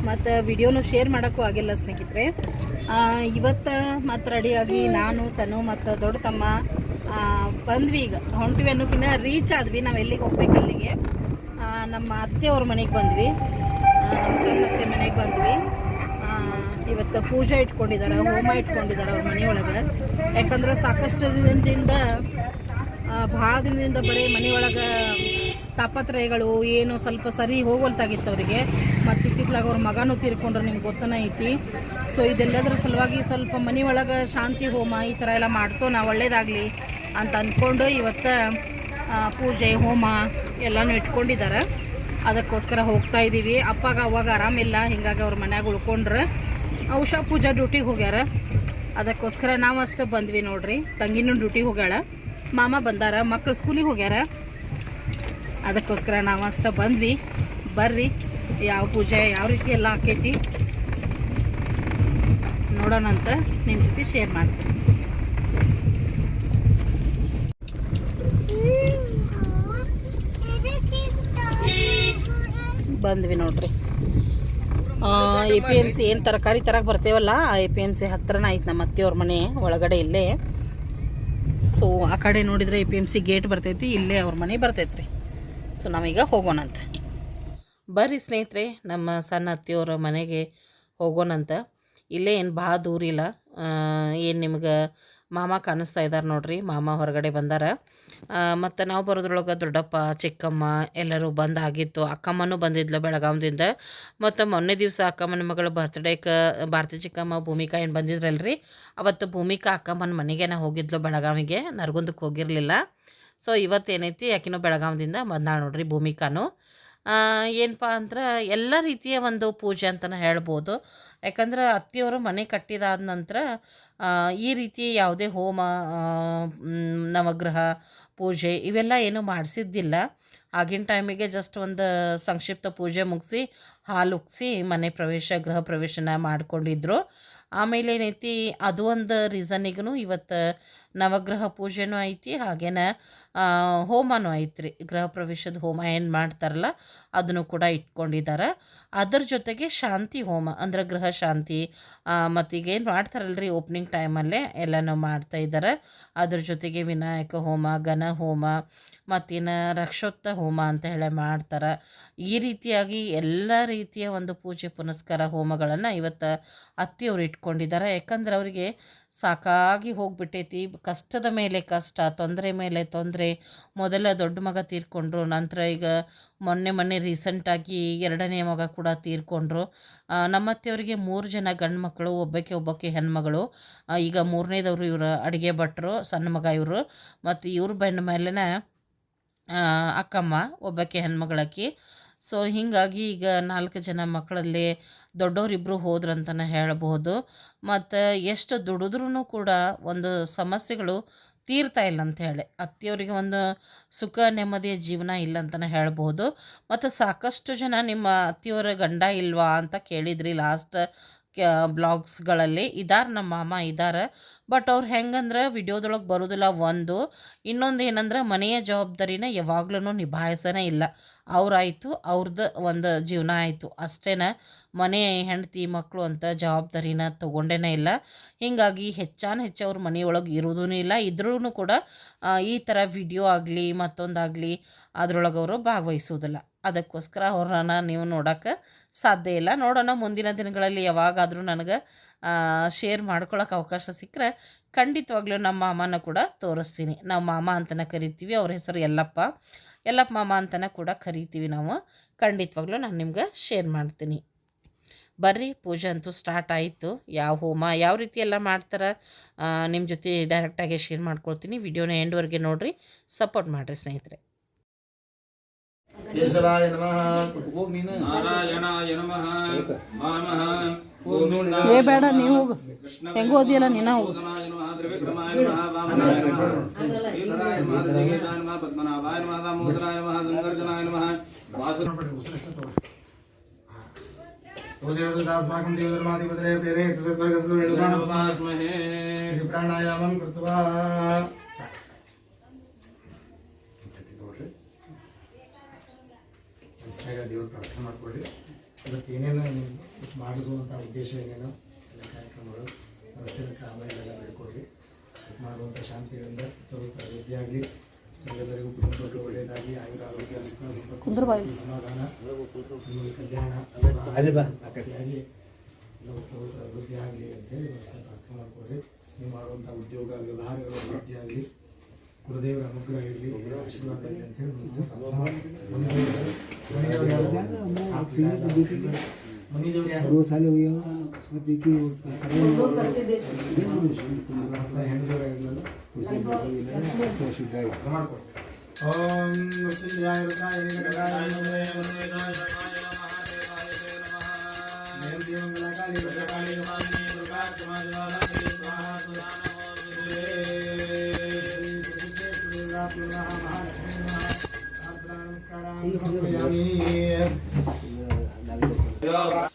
ಮತ್ತು ವಿಡಿಯೋನು ಶೇರ್ ಮಾಡೋಕ್ಕೂ ಆಗಿಲ್ಲ ಸ್ನೇಹಿತರೆ ಆ, ಇವತ್ತು ಮತ್ತು ರೆಡಿಯಾಗಿ ನಾನು, ತನು ಮತ್ತು ದೊಡ್ಡ ತಮ್ಮ ಬಂದ್ವಿ ಈಗ. ಹೊಂಟಿವಿ ಅನ್ನೋಕ್ಕಿಂತ ರೀಚ್ ಆದ್ವಿ. ನಾವು ಎಲ್ಲಿಗೆ ಹೋಗ್ಬೇಕು ಅಲ್ಲಿಗೆ? ನಮ್ಮ ನಮ್ಮ ಅತ್ತೆಯವ್ರ ಮನೆಗೆ ಬಂದ್ವಿ. ನಮ್ಮ ಸಣ್ಣ ಅತ್ತೆ ಮನೆಗೆ ಬಂದ್ವಿ. ಇವತ್ತು ಪೂಜೆ ಇಟ್ಕೊಂಡಿದ್ದಾರೆ ಹೋಮ ಇಟ್ಕೊಂಡಿದ್ದಾರೆ ಅವ್ರ ಮನೆಯೊಳಗೆ ಯಾಕಂದ್ರೆ ಸಾಕಷ್ಟು ದಿನದಿಂದ ಭಾಳ ದಿನದಿಂದ ಬರೀ ಮನೆಯೊಳಗೆ ತಾಪತ್ರಯಗಳು ಏನು ಸ್ವಲ್ಪ ಸರಿ ಹೋಗೋಲ್ತಾಗಿತ್ತು ಅವರಿಗೆ. ಮತ್ತು ಇತ್ತಿತ್ಲಾಗ ಅವ್ರ ಮಗನೂ ತೀರ್ಕೊಂಡ್ರೆ, ನಿಮ್ಗೆ ಗೊತ್ತನ ಐತಿ. ಸೊ ಇದೆಲ್ಲದರ ಸಲುವಾಗಿ ಸ್ವಲ್ಪ ಮನೆ ಒಳಗೆ ಶಾಂತಿ, ಹೋಮ ಈ ಥರ ಎಲ್ಲ ಮಾಡಿಸೋಣ ಒಳ್ಳೇದಾಗಲಿ ಅಂತ ಅಂದ್ಕೊಂಡು ಇವತ್ತು ಪೂಜೆ, ಹೋಮ ಎಲ್ಲನೂ ಇಟ್ಕೊಂಡಿದ್ದಾರೆ ಅದಕ್ಕೋಸ್ಕರ ಹೋಗ್ತಾ ಇದ್ದೀವಿ ಅಪ್ಪಾಗ ಅವಾಗ ಆರಾಮಿಲ್ಲ ಹಿಂಗಾಗಿ ಅವ್ರ ಮನ್ಯಾಗ ಉಳ್ಕೊಂಡ್ರೆ. ಉಷಾ ಪೂಜಾ ಡ್ಯೂಟಿಗೆ ಹೋಗ್ಯಾರ. ಅದಕ್ಕೋಸ್ಕರ ನಾವು ಅಷ್ಟು ಬಂದ್ವಿ ನೋಡ್ರಿ. ತಂಗಿನೂ ಡ್ಯೂಟಿಗೆ ಹೋಗ್ಯಾಳ. ಮಾಮ ಬಂದಾರ. ಮಕ್ಕಳು ಸ್ಕೂಲಿಗೆ ಹೋಗ್ಯಾರ. ಅದಕ್ಕೋಸ್ಕರ ನಾವು ಅಷ್ಟೇ ಬಂದ್ವಿ. ಬರ್ರಿ. ಯಾವ ಪೂಜೆ, ಯಾವ ರೀತಿ ಎಲ್ಲ ಆಕೈತಿ. ನೋಡೋಣ ಅಂತ ನಿಮ್ಮ ಜೊತೆ ಶೇರ್ ಮಾಡ್ತೀನಿ. ಬಂದ್ವಿ ನೋಡ್ರಿ. ಎ ಪಿ ಎಂ ಸಿ ಏನು ತರಕಾರಿ ತರಕ್ಕೆ ಬರ್ತೇವಲ್ಲ, ಆ ಎ ಪಿ ಎಂ ಸಿ ಹತ್ರನ ಐತೆ ನಮ್ಮ ಅತ್ತೆಯವ್ರ ಮನೆ ಒಳಗಡೆ ಇಲ್ಲೇ. ಸೊ ಆ ಕಡೆ ನೋಡಿದರೆ A P M C gate ಬರ್ತೈತಿ, ಇಲ್ಲೇ ಅವ್ರ ಮನೆ ಬರ್ತೈತ್ರಿ. ಸೊ ನಾವೀಗ ಹೋಗೋಣಂತೆ. ಬರ್ರಿ ಸ್ನೇಹಿತರೆ, ನಮ್ಮ ಸಣ್ಣ ಅತ್ತೆಯವ್ರ ಮನೆಗೆ ಹೋಗೋಣಂತ. ಇಲ್ಲೇ ಏನು ಭಾಳ ದೂರ ಇಲ್ಲ. ಏನು ನಿಮ್ಗೆ ಮಾಮ ಕಾಣಿಸ್ತಾ ಇದ್ದಾರೆ ನೋಡ್ರಿ, ಮಾಮ ಹೊರಗಡೆ ಬಂದಾರ. ಮತ್ತು ನಾವು ಬರೋದ್ರೊಳಗೆ ದೊಡ್ಡಪ್ಪ, ಚಿಕ್ಕಮ್ಮ ಎಲ್ಲರೂ ಬಂದಾಗಿತ್ತು ಅಕ್ಕಮ್ಮನೂ ಬಂದಿದ್ಲು ಬೆಳಗಾವದಿಂದ. ಮತ್ತು ಮೊನ್ನೆ ದಿವಸ ಅಕ್ಕಮ್ಮನ ಮಗಳ ಬರ್ತ್ಡೇಕ್ಕೆ ಭಾರತಿ ಚಿಕ್ಕಮ್ಮ ಭೂಮಿಕಾ ಏನು ಬಂದಿದ್ರಲ್ರಿ, ಅವತ್ತು ಭೂಮಿಕಾ ಅಕ್ಕಮ್ಮನ ಮನೆಗೆ ನಾ ಹೋಗಿದ್ಲು ಬೆಳಗಾವಿಗೆ ನರ್ಗುಂದಕ್ಕೆ ಹೋಗಿರಲಿಲ್ಲ. ಸೊ ಇವತ್ತೇನೈತಿ ಯಾಕಿನೂ ಬೆಳಗಾವದಿಂದ ಬಂದಾಳ ನೋಡ್ರಿ ಭೂಮಿಕಾನು. ಏನಪ್ಪ ಅಂದ್ರೆ ಎಲ್ಲ ರೀತಿಯ ಒಂದು ಪೂಜೆ ಅಂತಲೇ ಹೇಳ್ಬೋದು. ಯಾಕಂದ್ರೆ ಅತ್ತೆಯವರು ಮನೆ ಕಟ್ಟಿದಾದ ನಂತರ ಈ ರೀತಿ ಯಾವುದೇ ಹೋಮ ನವಗ್ರಹ, ಪೂಜೆ ಇವೆಲ್ಲ ಏನು ಮಾಡಿಸಿದ್ದಿಲ್ಲ. ಆಗಿನ ಟೈಮಿಗೆ ಜಸ್ಟ್ ಒಂದು ಸಂಕ್ಷಿಪ್ತ ಪೂಜೆ ಮುಗಿಸಿ ಹಾಲು ಉಗಿಸಿ ಮನೆ ಪ್ರವೇಶ, ಗೃಹ ಪ್ರವೇಶನ ಮಾಡಿಕೊಂಡಿದ್ರು. ಆಮೇಲೆ ಏನೈತಿ, ಅದು ಒಂದು ರೀಸನಿಗೂ ಇವತ್ತು ನವಗ್ರಹ ಪೂಜೆನೂ ಐತಿ, ಹಾಗೇನೆ ಹೋಮನೂ ಐತ್ರಿ. ಗೃಹ ಪ್ರವೇಶದ ಹೋಮ ಏನು ಮಾಡ್ತಾರಲ್ಲ, ಅದನ್ನು ಕೂಡ ಇಟ್ಕೊಂಡಿದ್ದಾರೆ ಅದರ ಜೊತೆಗೆ ಶಾಂತಿ ಹೋಮ, ಅಂದ್ರೆ ಗೃಹ ಶಾಂತಿ ಮತ್ತು ಈಗ ಏನು ಮಾಡ್ತಾರಲ್ರಿ ಓಪನಿಂಗ್ ಟೈಮಲ್ಲೇ ಎಲ್ಲನೂ ಮಾಡ್ತಾ ಇದ್ದಾರೆ ಅದ್ರ ಜೊತೆಗೆ ವಿನಾಯಕ ಹೋಮ ಗಣ ಹೋಮ ಮತ್ತಿನ್ನು ರಕ್ಷೋತ್ತ ಹೋಮ ಅಂತ ಹೇಳಿ ಮಾಡ್ತಾರೆ. ಈ ರೀತಿಯಾಗಿ ಎಲ್ಲ ರೀತಿಯ ಒಂದು ಪೂಜೆ ಪುನಸ್ಕಾರ ಹೋಮಗಳನ್ನು ಇವತ್ತು ಅತ್ತಿಯವರು ಇಟ್ಕೊಂಡಿದ್ದಾರೆ ಯಾಕಂದ್ರೆ ಅವರಿಗೆ ಸಾಕಾಗಿ ಹೋಗ್ಬಿಟ್ಟೈತಿ. ಕಷ್ಟದ ಮೇಲೆ ಕಷ್ಟ, ತೊಂದರೆ ಮೇಲೆ ತೊಂದರೆ. ಮೊದಲ ದೊಡ್ಡ ಮಗ ತೀರ್ಕೊಂಡ್ರು, ನಂತರ ಈಗ ಮೊನ್ನೆ ಮೊನ್ನೆ ರೀಸೆಂಟಾಗಿ ಎರಡನೇ ಮಗ ಕೂಡ ತೀರ್ಕೊಂಡ್ರು. ನಮ್ಮತ್ತೆಯವರಿಗೆ ಮೂರು ಜನ ಗಂಡು ಮಕ್ಕಳು ಒಬ್ಬಕ್ಕೆ ಒಬ್ಬಕ್ಕೆ ಹೆಣ್ಮಗಳು. ಈಗ ಮೂರನೇದವರು ಇವರು ಅಡುಗೆ ಭಟ್ರು, ಸಣ್ಣ ಮಗ ಇವರು. ಮತ್ತು ಇವ್ರ ಬೆನ್ನ ಮೇಲೇ ಅಕ್ಕಮ್ಮ, ಒಬ್ಬಕ್ಕೆ ಹೆಣ್ಮಗಳಕ್ಕಿ ಸೊ ಹೀಗಾಗಿ ಈಗ ನಾಲ್ಕು ಜನ ಮಕ್ಕಳಲ್ಲಿ ದೊಡ್ಡವರಿಬ್ಬರು ಹೋದ್ರಂತಲೇ ಹೇಳ್ಬೋದು. ಮತ್ತು ಎಷ್ಟು ದುಡಿದ್ರೂ ಕೂಡ ಒಂದು ಸಮಸ್ಯೆಗಳು ತೀರ್ತಾ ಇಲ್ಲ ಅಂತ ಹೇಳಿ. ಅತ್ತೆಯವರಿಗೆ ಒಂದು ಸುಖ, ನೆಮ್ಮದಿಯ ಜೀವನ ಇಲ್ಲ ಅಂತಲೇ ಹೇಳ್ಬೋದು. ಮತ್ತು ಸಾಕಷ್ಟು ಜನ ನಿಮ್ಮ ಅತ್ತೆಯವರ ಗಂಡ ಇಲ್ವಾ ಅಂತ ಕೇಳಿದ್ರಿ ಲಾಸ್ಟ್ ಬ್ಲಾಗ್ಸ್ಗಳಲ್ಲಿ. ಇದಾರೆ ನಮ್ಮ ಮಾಮ ಇದ್ದಾರೆ ಬಟ್ ಅವ್ರು ಹೆಂಗಂದ್ರೆ ವಿಡಿಯೋದೊಳಗೆ ಬರೋದಿಲ್ಲ ಒಂದು. ಇನ್ನೊಂದು ಏನಂದ್ರೆ ಮನೆಯ ಜವಾಬ್ದಾರಿನ ಯಾವಾಗ್ಲೂ ನಿಭಾಯಿಸನೇ ಇಲ್ಲ. ಅವ್ರಾಯಿತು ಅವ್ರದ್ದು ಒಂದು ಜೀವನ ಆಯಿತು. ಅಷ್ಟೇನ. ಮನೆ ಹೆಂಡತಿ ಮಕ್ಕಳು ಅಂತ ಜವಾಬ್ದಾರಿನ ತೊಗೊಂಡೇನೇ ಇಲ್ಲ. ಹೀಗಾಗಿ ಹೆಚ್ಚಾನು ಹೆಚ್ಚು ಅವ್ರ ಮನೆಯೊಳಗೆ ಇರೋದೂ ಇಲ್ಲ. ಇದ್ರೂ ಕೂಡ ಈ ಥರ ವಿಡಿಯೋ ಆಗಲಿ, ಮತ್ತೊಂದಾಗಲಿ, ಅದರೊಳಗೆ ಅವರು ಭಾಗವಹಿಸೋದಿಲ್ಲ. ಅದಕ್ಕೋಸ್ಕರ ಅವ್ರನ್ನ ನೀವು ನೋಡೋಕ್ಕೆ ಸಾಧ್ಯ ಇಲ್ಲ. ನೋಡೋಣ, ಮುಂದಿನ ದಿನಗಳಲ್ಲಿ ಯಾವಾಗಾದರೂ ನನಗೆ ಶೇರ್ ಮಾಡ್ಕೊಳ್ಳೋಕೆ ಅವಕಾಶ ಸಿಕ್ಕರೆ ಖಂಡಿತವಾಗ್ಲೂ ನಮ್ಮ ಮಾಮನ ಕೂಡ ತೋರಿಸ್ತೀನಿ. ನಾವು ಮಾಮ ಅಂತಲೇ ಕರಿತೀವಿ, ಅವ್ರ ಹೆಸರು ಎಲ್ಲಪ್ಪ ಎಲ್ಲಪ್ಪ ಮಾಮ ಅಂತಲೇ ಕೂಡ ಕರಿತೀವಿ ನಾವು. ಖಂಡಿತವಾಗ್ಲೂ ನಾನು ನಿಮ್ಗೆ ಶೇರ್ ಮಾಡ್ತೀನಿ. ಬರ್ರಿ ಪೂಜೆ ಅಂತೂ ಸ್ಟಾರ್ಟ್ ಆಯಿತು. ಯಾವ ಹೋಮ ಯಾವ ರೀತಿ ಎಲ್ಲ ಮಾಡ್ತಾರೆ ನಿಮ್ಮ ಜೊತೆ ಡೈರೆಕ್ಟಾಗಿ ಶೇರ್ ಮಾಡ್ಕೊಳ್ತೀನಿ. ವಿಡಿಯೋನ ಎಂಡ್ವರೆಗೆ ನೋಡಿರಿ ಸಪೋರ್ಟ್ ಮಾಡಿರಿ ಸ್ನೇಹಿತರೆ. ಕೇಶವಾಯ ನಮಃ. ನಾರಾಯಣಾಯ ನಮಃ. ಮಾನಃ. ಏ ಬೇಡ ನೀವು ಹೋಗು. ಹೆಂಗೋ ಓದಿಯಲ್ಲ ನೀನು ಹೋಗು. ಗೋವಿಂದಾಯ ನಮಃ ತ್ರಿವಿಕ್ರಮಾಯ ನಮಃ ವಾಮನಾಯ ನಮಃ ಶ್ರೀಧರಾಯ ನಮಃ ತ್ರಿಗೇತಾಯ ನಮಃ ಪದ್ಮನಾಭಾಯ ನಮಃ ದಾಮೋದರಾಯ ನಮಃ ಸಂಕರ್ಜನಾಯ ನಮಃ ವಾಸು भूदेवसुतास्माकं देवधर्माधिपतये प्रेरे तत्सर्गस्य वेणुकास्मा नमस्महे इति प्राणायामं कृत्वा ನೋಡ್ರಿ ಮನಸ್ಸಿನಾಗ ದೇವ್ರ ಪ್ರಾರ್ಥನೆ ಮಾಡ್ಕೊಳ್ರಿ ಅದಕ್ಕೆ ಏನೇನು ಇವತ್ತು ಮಾಡಿಸುವಂಥ ಉದ್ದೇಶ ಏನೇನೋ ಎಲ್ಲ ಕಾರ್ಯಕ್ರಮಗಳು ಮನಸ್ಸಿನ ಕಾಮನೆಲ್ಲ ಬೇಡ್ಕೊಳ್ರಿ ಇವತ್ತು ಮಾಡುವಂಥ ಶಾಂತಿಗಳಿಂದ ತರುವಂಥ ಅಭಿವೃದ್ಧಿ ಆಗಲಿ ಎಲ್ಲರಿಗೂ ಕುಟುಂಬಕ್ಕೆ ಒಳ್ಳೆಯದಾಗಿ ಕುಂದ್ರಬಾಯಿ ಅಲ್ಲಿ ಬಾ ಲೋಕದ ಅಭಿವೃದ್ಧಿ ಆಗಲಿ ಅಂತೇಳಿ ಸ್ವಲ್ಪ ಅರ್ಥ ಮಾಡ್ಕೊಡ್ರಿ ನೀವು ಮಾಡುವಂಥ ಉದ್ಯೋಗ ವ್ಯವಹಾರಗಳ ಅಭಿವೃದ್ಧಿ ಆಗಲಿ ಗುರುದೇವರ ಅನುಗ್ರಹ ಇರಲಿ ಆಶೀರ್ವಾದ ಇರಲಿ ಅಂತೇಳಿ ಮನೆಯವರು ಯಾರು ಸಾಲ ಮತ್ತು ಈಕೆ ಹೆಣ್ಣು ಮಾಡ್ಕೊಡ್ತಾರೆ ओम मृत्युंजयाय रुद्राय निगराय नमः नमः ओम श्री नमः महालक्ष्मी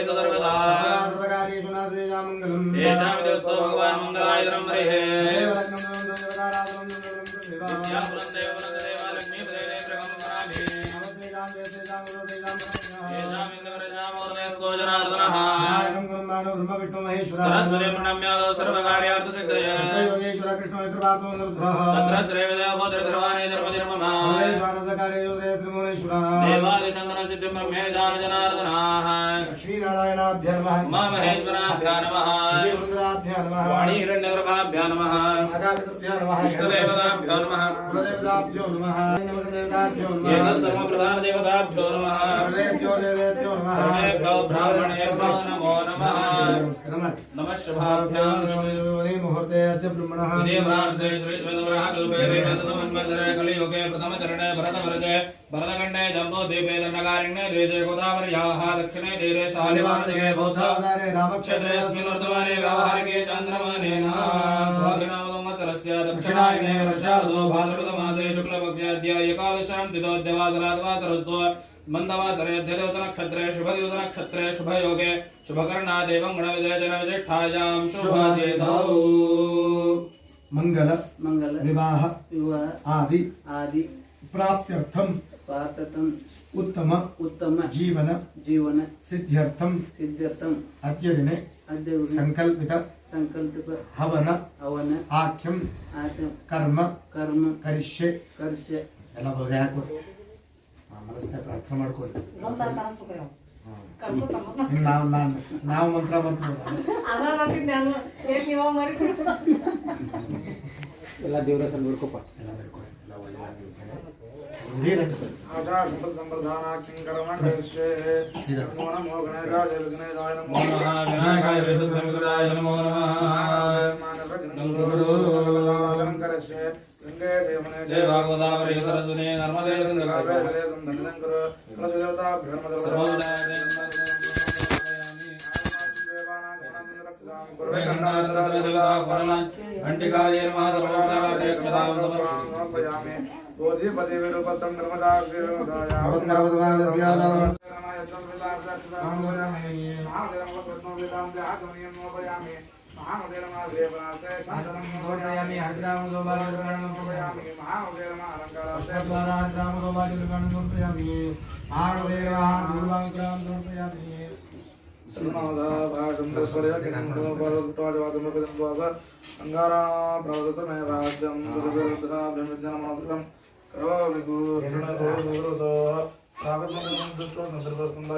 येषां देवस्तो भगवान् मङ्गलाय ब्रह्मरेः सर्वकार्यार्थसिद्धये कृष्णो धर्माने धर्मधर्मः लक्ष्मीनारायणाभ्य नमः महेश्वराभ्य नमः। वाणीहिरण्यगर्भाभ्या नमः। मातापितृभ्यो नमः। इष्टदेवताभ्यो नमः। कुलदेवताभ्यो नमः। नमकदेवताभ्यो नमः। एतद्धर्मप्रधानदेवताभ्यो नमः। सर्वेभ्यो देवेभ्यो नमः। सर्वेभ्यो ब्राह्मणेभ्यो नमो नमः। नमः शुभाभ्यां। शुभाभ्यां मुहूर्ते अद्य ब्रह्मणः देवरान्ते श्रीश्वेतवरः कल्पे वेदतमन्वन्तरे कलियुगे प्रथमचरणे भरतवर्गे भरतखण्डे जम्बूद्वीपे दण्डकारण्ये देशे गोदावर्याः दक्षिणे तीरे शालिवानदिगे बौद्धावतारे क्षेत्रे अस्मिन् वर्तमाने व्यावहारिके चान्द्रमानेन स्वाधिनामसंवत्सरस्य दक्षिणायने भाद्रपदमासे शुक्लपक्षाद्य शुभयोगे देवं गणविजयजनविजिष्ठायां शुभदितौ मंगल मंगल विवाह विवाह आदि। आदि। प्राप्त्यर्थम उत्तम उत्तम जीवन जीवन सिद्ध्यर्थम सिद्ध्यर्थम अद्य दिने ಸಂಕಲ್ಪಿತ ಸಂಕಲ್ಪಿತ ಹವನ ಹವನ ಆಖ್ಯಂ ಆಖ್ಯಂ ಕರ್ಮ ಕರ್ಮ ಕರಿಷ್ಯೆ ಕರಿಷ್ಯೆ. ಎಲ್ಲ ಬಗ್ಗೆ ಹಾಕು ಮನಸ್ಸೇ ಪ್ರಾರ್ಥನೆ ಮಾಡ್ಕೊಳ್ಳಿ ಇನ್ನು ನಾವು ನಾನು ನಾವು ಮಂತ್ರ ಬರ್ತೀವಿ ಎಲ್ಲ ದೇವರ ಸಲ ಬಿಡ್ಕೊಪ್ಪ ಎಲ್ಲ ಬಿಡ್ಕೊಳ್ಳಿ ಎಲ್ಲ ಒಳ್ಳೆಯದಾಗಿ నమో నమో గణేశాయ నమో నమో. సమర్పయామి హరిద్రామ సోమాలను సమర్పయామి మహాహృదయరామ సోమాలను సమర్పయామి మహాహృదయరా దూర్వాంగ్రామ సమర్పయామి అంగారాభ్యం కరోమి గూరుతో సాగతం దృష్టి నిద్రపడుతుందా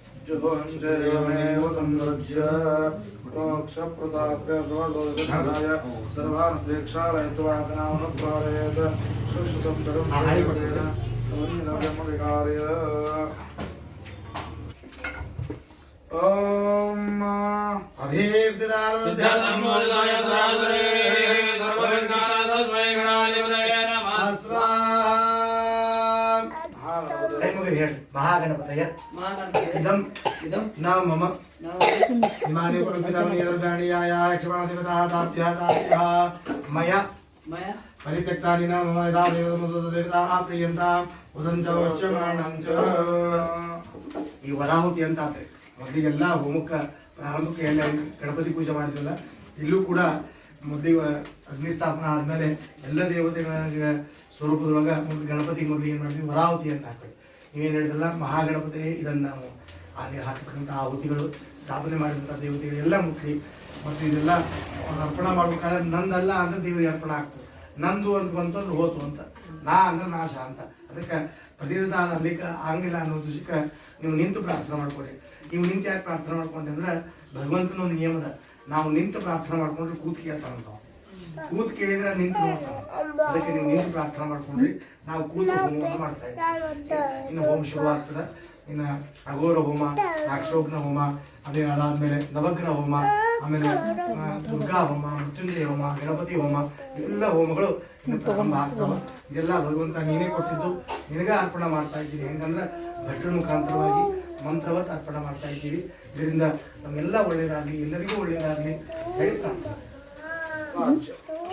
जुभुञ्जयमेव संरज्य प्रोक्षप्रदाप्य गोलोदधाराय सर्वान् प्रेक्षालयित्वादनामनुप्रारयेत सुश्रुतं परं हरिपदेन तवनीनव्यमविकारय ॐ अभीप्तिदारध्यालम्बोलाय सागरे ನಾವು ಮಮ. ನಾವು ಇಮಾನಿ ಕುಲಪಿತಮನಿರ್ಗಾಣಿಯಾಯ ಕ್ಷಮಾಧಿಪತಃ ತಾಭ್ಯಃ ತಾಭ್ಯಃ ಮಯ. ಮಯ. ಪರಿತ್ಯಕ್ತಾನಿ ನ ಮಮ ಯದಾ ದೇವತಾ ಪ್ರಿಯಂತ. ಉದಂಚ ವಶ್ಯಮಾಣಂ ಚ. ಈ ವರಾಹುತಿ ಅಂತ ಆದ್ರೆ ಮೊದಲಿಗೆಲ್ಲ ಹೋಮಕ್ಕೆ ಪ್ರಾರಂಭಕ್ಕೆ ಎಲ್ಲ ಗಣಪತಿ ಪೂಜೆ ಮಾಡಿದ್ರಲ್ಲ ಇಲ್ಲೂ ಕೂಡ ಮೊದಲಿಗೆ ಅಗ್ನಿ ಸ್ಥಾಪನ ಆದ್ಮೇಲೆ ಎಲ್ಲ ದೇವತೆಗಳ ಸ್ವರೂಪದೊಳಗ ಗಣಪತಿ ಮೊದಲಿಗೆ ಏನ್ ಮಾಡಿದ್ವಿ? ವರಾಹುತಿ ಅಂತ ಹಾಕ್ಬೇಕು. ನೀವೇನು ಹೇಳಿದ್ರಲ್ಲ, ಮಹಾಗಣಪತಿ, ಇದನ್ನು ನಾವು ಅಲ್ಲಿ ಹಾಕಿರ್ತಕ್ಕಂಥ ಆಹುತಿಗಳು, ಸ್ಥಾಪನೆ ಮಾಡಿದಂಥ ದೇವತೆಗಳು ಎಲ್ಲ ಮುಟ್ಟಿ. ಮತ್ತು ಇದೆಲ್ಲ ಅರ್ಪಣ ಮಾಡಬೇಕಾದ್ರೆ ನಂದಲ್ಲ ಅಂದ್ರೆ ದೇವರಿಗೆ ಅರ್ಪಣೆ ಆಗ್ತದೆ. ನಂದು ಅಂತ ಬಂತು ಅಂದ್ರೆ ಹೋತು ಅಂತ. ನಾ ಅಂದ್ರೆ ನಾಶ ಅಂತ. ಅದಕ್ಕೆ ಪ್ರತಿದಿನ ಅಲ್ಲಿಕ್ಕೆ ಆಗಿಲ್ಲ ಅನ್ನೋ ದೃಶ್ಯಕ್ಕೆ ನೀವು ನಿಂತು ಪ್ರಾರ್ಥನೆ ಮಾಡ್ಕೊಳ್ಳಿ ನೀವು ನಿಂತು ಯಾಕೆ ಪ್ರಾರ್ಥನೆ ಮಾಡ್ಕೊಂಡೆ ಅಂದ್ರೆ ಭಗವಂತನ ನಿಯಮದ. ನಾವು ನಿಂತು ಪ್ರಾರ್ಥನೆ ಮಾಡ್ಕೊಂಡ್ರೆ ಕೂತ್ ಅಂತ ನಾವು ಕೂತ್ ಕೇಳಿದ್ರೆ ನಿಂತು ಅದಕ್ಕೆ ನೀವು ನಿಂತು ಪ್ರಾರ್ಥನೆ ಮಾಡ್ಕೊಂಡ್ರಿ. ನಾವು ಕೂತು ಹೋಮ ಮಾಡ್ತಾ ಇದ್ದೀವಿ ಇನ್ನು ಹೋಮ ಶುರು ಆಗ್ತದೆ. ಇನ್ನು ಅಘೋರ ಹೋಮ ನಾಕ್ಷೋಗ್ನ ಹೋಮ ಅದೇ ಅದಾದ್ಮೇಲೆ ನವಗ್ರಹ ಹೋಮ ಆಮೇಲೆ ದುರ್ಗಾ ಹೋಮ ಮೃತ್ಯುಂಜಯ ಹೋಮ ಗಣಪತಿ ಹೋಮ ಎಲ್ಲ ಹೋಮಗಳು ಇನ್ನು ಪ್ರಾರಂಭ ಆಗ್ತಾವ. ಇದೆಲ್ಲ ಭಗವಂತ ನೀನೇ ಕೊಟ್ಟಿದ್ದು. ನಿನಗೆ ಅರ್ಪಣೆ ಮಾಡ್ತಾ ಇದ್ದೀನಿ. ಹೆಂಗಂದ್ರೆ ಭಟ್ರ ಮುಖಾಂತರವಾಗಿ ಮಂತ್ರವತ್ ಅರ್ಪಣೆ ಮಾಡ್ತಾ ಇದ್ದೀವಿ. ಇದರಿಂದ ನಮ್ಮೆಲ್ಲ ಒಳ್ಳೇದಾಗ್ಲಿ ಎಲ್ಲರಿಗೂ ಒಳ್ಳೇದಾಗ್ಲಿ ಹೇಳಿ ಪ್ರಾರ್ಥನೆ.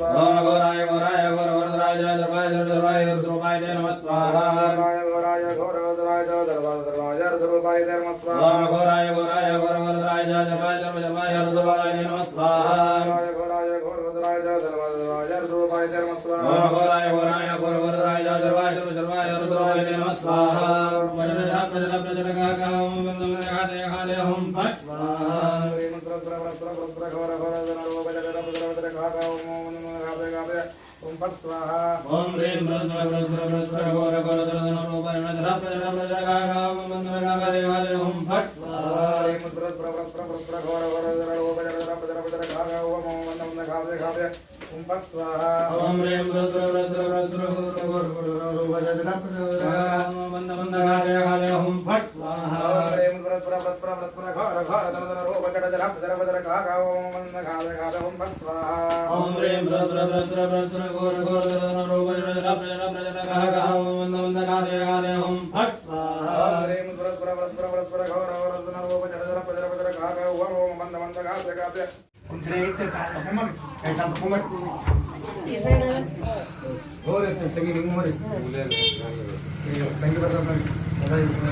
గోరాయ గోరాయ గోరవరదరాయ దర్వాయ దర్వాయ రుద్రమాయ నమ స్వాహ. గోరాయ గోరాయ గోరవరదరాయ దర్వాయ దర్వాయ రుద్రమాయ నమ స్వాహ. గోరాయ గోరాయ గోరవరదరాయ దర్వాయ దర్వాయ రుద్రమాయ నమ స్వాహ. గోరాయ గోరాయ గోరవరదరాయ స్వాహ. ॐ ह्रीं रद्र रद्र रद्र गो ತಂಗಿ ನಿಮ್ಮ ಹೋಗ್ರಿ. ಈ ತಂಗಿ ಬರ್ತಾರ ನೋಡಿ. ಎಲ್ಲ ಇವ್ರು.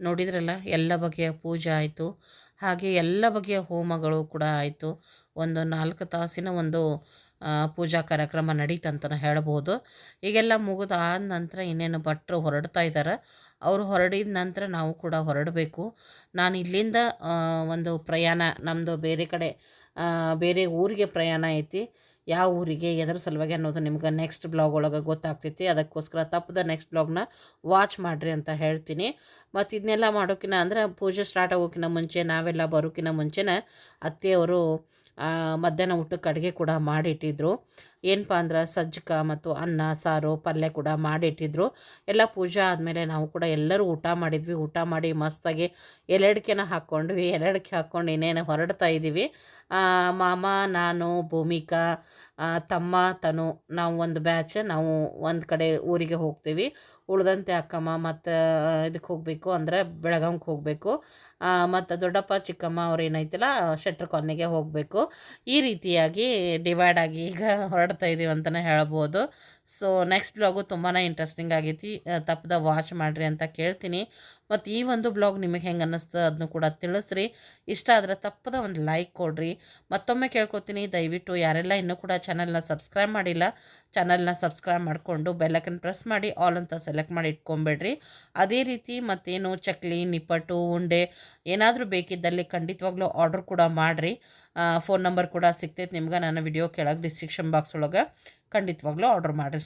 ನೋಡಿದ್ರಲ್ಲ, ಎಲ್ಲ ಬಗೆಯ ಪೂಜೆ ಆಯಿತು. ಹಾಗೆ ಎಲ್ಲ ಬಗೆಯ ಹೋಮಗಳು ಕೂಡ ಆಯಿತು. ಒಂದು ನಾಲ್ಕು ತಾಸಿನ ಒಂದು ಪೂಜಾ ಕಾರ್ಯಕ್ರಮ ನಡೀತಂತನ ಹೇಳ್ಬೋದು. ಈಗೆಲ್ಲ ಮುಗಿದಾದ ನಂತರ ಇನ್ನೇನು ಭಟ್ರು ಹೊರಡ್ತಾ ಇದ್ದಾರೆ ಅವರು ಹೊರಡಿದ ನಂತರ ನಾವು ಕೂಡ ಹೊರಡಬೇಕು. ನಾನು ಇಲ್ಲಿಂದ ಒಂದು ಪ್ರಯಾಣ ನಮ್ಮದು ಬೇರೆ ಕಡೆ ಬೇರೆ ಊರಿಗೆ ಪ್ರಯಾಣ ಐತಿ. ಯಾವ ಊರಿಗೆ ಎದ್ರ ಸಲುವಾಗಿ ಅನ್ನೋದು ನಿಮ್ಗೆ ನೆಕ್ಸ್ಟ್ ಬ್ಲಾಗ್ ಒಳಗೆ ಗೊತ್ತಾಗ್ತೈತಿ. ಅದಕ್ಕೋಸ್ಕರ ತಪ್ಪದ ನೆಕ್ಸ್ಟ್ ಬ್ಲಾಗ್ನ ವಾಚ್ ಮಾಡಿರಿ ಅಂತ ಹೇಳ್ತೀನಿ. ಮತ್ತು ಇದನ್ನೆಲ್ಲ ಮಾಡೋಕ್ಕಿಂತ ಅಂದ್ರೆ ಪೂಜೆ ಸ್ಟಾರ್ಟ್ ಆಗೋಕ್ಕಿಂತ ಮುಂಚೆ, ನಾವೆಲ್ಲ ಬರೋಕ್ಕಿಂತ ಮುಂಚೆನೇ ಅತ್ತೆಯವರು ಮಧ್ಯಾಹ್ನ ಊಟಕ್ಕೆ ಅಡುಗೆ ಕೂಡ ಮಾಡಿಟ್ಟಿದ್ರು. ಏನಪ್ಪ ಅಂದ್ರೆ ಸಜ್ಜಕ ಮತ್ತು ಅನ್ನ, ಸಾರು, ಪಲ್ಯ ಕೂಡ ಮಾಡಿಟ್ಟಿದ್ರು. ಎಲ್ಲ ಪೂಜೆ ಆದಮೇಲೆ ನಾವು ಕೂಡ ಎಲ್ಲರೂ ಊಟ ಮಾಡಿದ್ವಿ. ಊಟ ಮಾಡಿ ಮಸ್ತಾಗಿ ಎಲೆಡಿಕೆನ ಹಾಕ್ಕೊಂಡ್ವಿ. ಎಲೆಡಿಕೆ ಹಾಕ್ಕೊಂಡು ಇನ್ನೇನು ಹೊರಡ್ತಾ ಇದ್ದೀವಿ ಮಾಮ, ನಾನು, ಭೂಮಿಕಾ ತಮ್ಮ, ತನು ನಾವು ಒಂದು ಬ್ಯಾಚ್, ನಾವು ಒಂದು ಕಡೆ ಊರಿಗೆ ಹೋಗ್ತೀವಿ. ಉಳ್ದಂತೆ ಅಕ್ಕಮ್ಮ ಮತ್ತು ಇದಕ್ಕೆ ಹೋಗಬೇಕು ಅಂದರೆ ಬೆಳಗಾವಿಗೆ ಹೋಗಬೇಕು. ಮತ್ತು ದೊಡ್ಡಪ್ಪ, ಚಿಕ್ಕಮ್ಮ ಅವ್ರು ಏನೈತಿಲ್ಲ ಶೆಟ್ರ್ ಕೊನೆಗೆ ಹೋಗಬೇಕು. ಈ ರೀತಿಯಾಗಿ ಡಿವೈಡ್ ಆಗಿ ಈಗ ಹೊರಡ್ತಾ ಇದ್ದೀವಿ ಅಂತಲೇ ಹೇಳ್ಬೋದು. ಸೊ ನೆಕ್ಸ್ಟ್ ಬ್ಲಾಗು ತುಂಬಾ ಇಂಟ್ರೆಸ್ಟಿಂಗ್ ಆಗೈತಿ. ತಪ್ಪದ ವಾಚ್ ಮಾಡಿರಿ ಅಂತ ಕೇಳ್ತೀನಿ. ಮತ್ತು ಈ ಒಂದು ಬ್ಲಾಗ್ ನಿಮಗೆ ಹೆಂಗೆ ಅನ್ನಿಸ್ತದೆ ಅದನ್ನು ಕೂಡ ತಿಳಿಸ್ರಿ. ಇಷ್ಟ ಆದರೆ ತಪ್ಪದ ಒಂದು ಲೈಕ್ ಕೊಡ್ರಿ. ಮತ್ತೊಮ್ಮೆ ಕೇಳ್ಕೊತೀನಿ. ದಯವಿಟ್ಟು ಯಾರೆಲ್ಲ ಇನ್ನೂ ಕೂಡ ಚಾನಲ್ನ ಸಬ್ಸ್ಕ್ರೈಬ್ ಮಾಡಿಲ್ಲ ಚಾನಲ್ನ ಸಬ್ಸ್ಕ್ರೈಬ್ ಮಾಡಿಕೊಂಡು ಬೆಲ್ಲಕನ್ ಪ್ರೆಸ್ ಮಾಡಿ ಆಲ್ ಅಂತ ಸೆಲೆಕ್ಟ್ ಮಾಡಿ ಇಟ್ಕೊಂಬೇಡ್ರಿ. ಅದೇ ರೀತಿ ಮತ್ತೇನು ಚಕ್ಲಿ, ನಿಪ್ಪಟ್ಟು, ಉಂಡೆ ಏನಾದರೂ ಬೇಕಿದ್ದಲ್ಲಿ ಖಂಡಿತವಾಗ್ಲೂ ಆರ್ಡರ್ ಕೂಡ ಮಾಡಿರಿ. ಫೋನ್ ನಂಬರ್ ಕೂಡ ಸಿಗ್ತೈತೆ ನಿಮ್ಗೆ. ನನ್ನ ವಿಡಿಯೋ ಕೆಳಗೆ ಡಿಸ್ಕ್ರಿಪ್ಷನ್ ಬಾಕ್ಸ್ ಒಳಗೆ ಖಂಡಿತವಾಗ್ಲೂ ಆರ್ಡ್ರ್ ಮಾಡಿರಿ.